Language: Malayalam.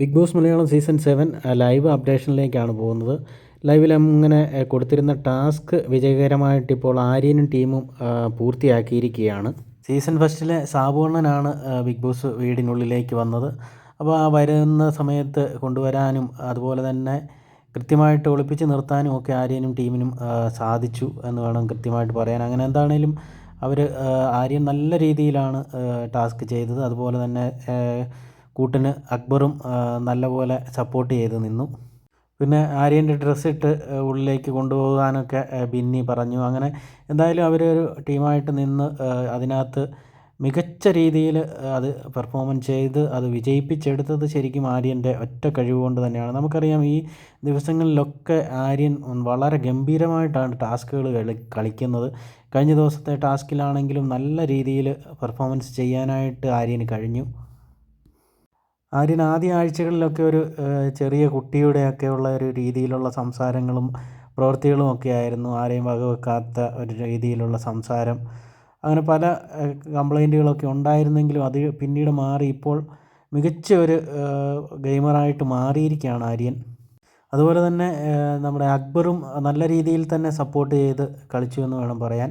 Big boss Malayalam season seven live അപ്ഡേഷനിലേക്കാണ് പോകുന്നത്. ലൈവിൽ അങ്ങനെ കൊടുത്തിരുന്ന ടാസ്ക് വിജയകരമായിട്ട് ഇപ്പോൾ ആര്യനും ടീമും പൂർത്തിയാക്കിയിരിക്കുകയാണ്. സീസൺ ഫസ്റ്റിലെ സാബുണ്ണനാണ് ആ, ബിഗ് ബോസ് വീടിനുള്ളിലേക്ക് വന്നത്. അപ്പോൾ ആ വരുന്ന സമയത്ത് കൊണ്ടുവരാനും അതുപോലെ തന്നെ കൃത്യമായിട്ട് ഒളിപ്പിച്ച് നിർത്താനും ഒക്കെ ആര്യനും ടീമിനും സാധിച്ചു എന്ന് വേണം കൃത്യമായിട്ട് പറയാൻ. അങ്ങനെ എന്താണേലും അവർ ആര്യൻ നല്ല രീതിയിലാണ് ടാസ്ക് ചെയ്തത്. അതുപോലെ തന്നെ കൂട്ടിന് അക്ബറും നല്ലപോലെ സപ്പോർട്ട് ചെയ്ത് നിന്നു. പിന്നെ ആര്യന്റെ ഡ്രസ്സ് ഇട്ട് ഉള്ളിലേക്ക് കൊണ്ടുപോകാനൊക്കെ ബിന്നി പറഞ്ഞു. അങ്ങനെ എന്തായാലും അവർ ഒരു ടീമായിട്ട് നിന്ന് അതിനകത്ത് മികച്ച രീതിയിൽ അത് പെർഫോമൻസ് ചെയ്ത് അത് വിജയിപ്പിച്ചെടുത്തത് ശരിക്കും ആര്യന്റെ ഒറ്റ കഴിവ് കൊണ്ട് തന്നെയാണ്. നമുക്കറിയാം ഈ ദിവസങ്ങളിലൊക്കെ ആര്യൻ വളരെ ഗംഭീരമായിട്ടാണ് ടാസ്കുകൾ കളി കളിക്കുന്നത്. കഴിഞ്ഞ ദിവസത്തെ ടാസ്കിലാണെങ്കിലും നല്ല രീതിയിൽ പെർഫോമൻസ് ചെയ്യാനായിട്ട് ആര്യന് കഴിഞ്ഞു. ആര്യൻ ആദ്യ ആഴ്ചകളിലൊക്കെ ഒരു ചെറിയ കുട്ടിയുടെയൊക്കെ ഉള്ള ഒരു രീതിയിലുള്ള സംസാരങ്ങളും പ്രവൃത്തികളും ഒക്കെ ആയിരുന്നു ആരെയും വകവെക്കാത്ത ഒരു രീതിയിലുള്ള സംസാരം. അങ്ങനെ പല കംപ്ലൈന്റുകളൊക്കെ ഉണ്ടായിരുന്നെങ്കിലും അത് പിന്നീട് മാറി. ഇപ്പോൾ മികച്ച ഒരു ഗെയിമറായിട്ട് മാറിയിരിക്കുകയാണ് ആര്യൻ. അതുപോലെ തന്നെ നമ്മുടെ അക്ബറും നല്ല രീതിയിൽ തന്നെ സപ്പോർട്ട് ചെയ്ത് കളിച്ചു എന്ന് വേണം പറയാൻ.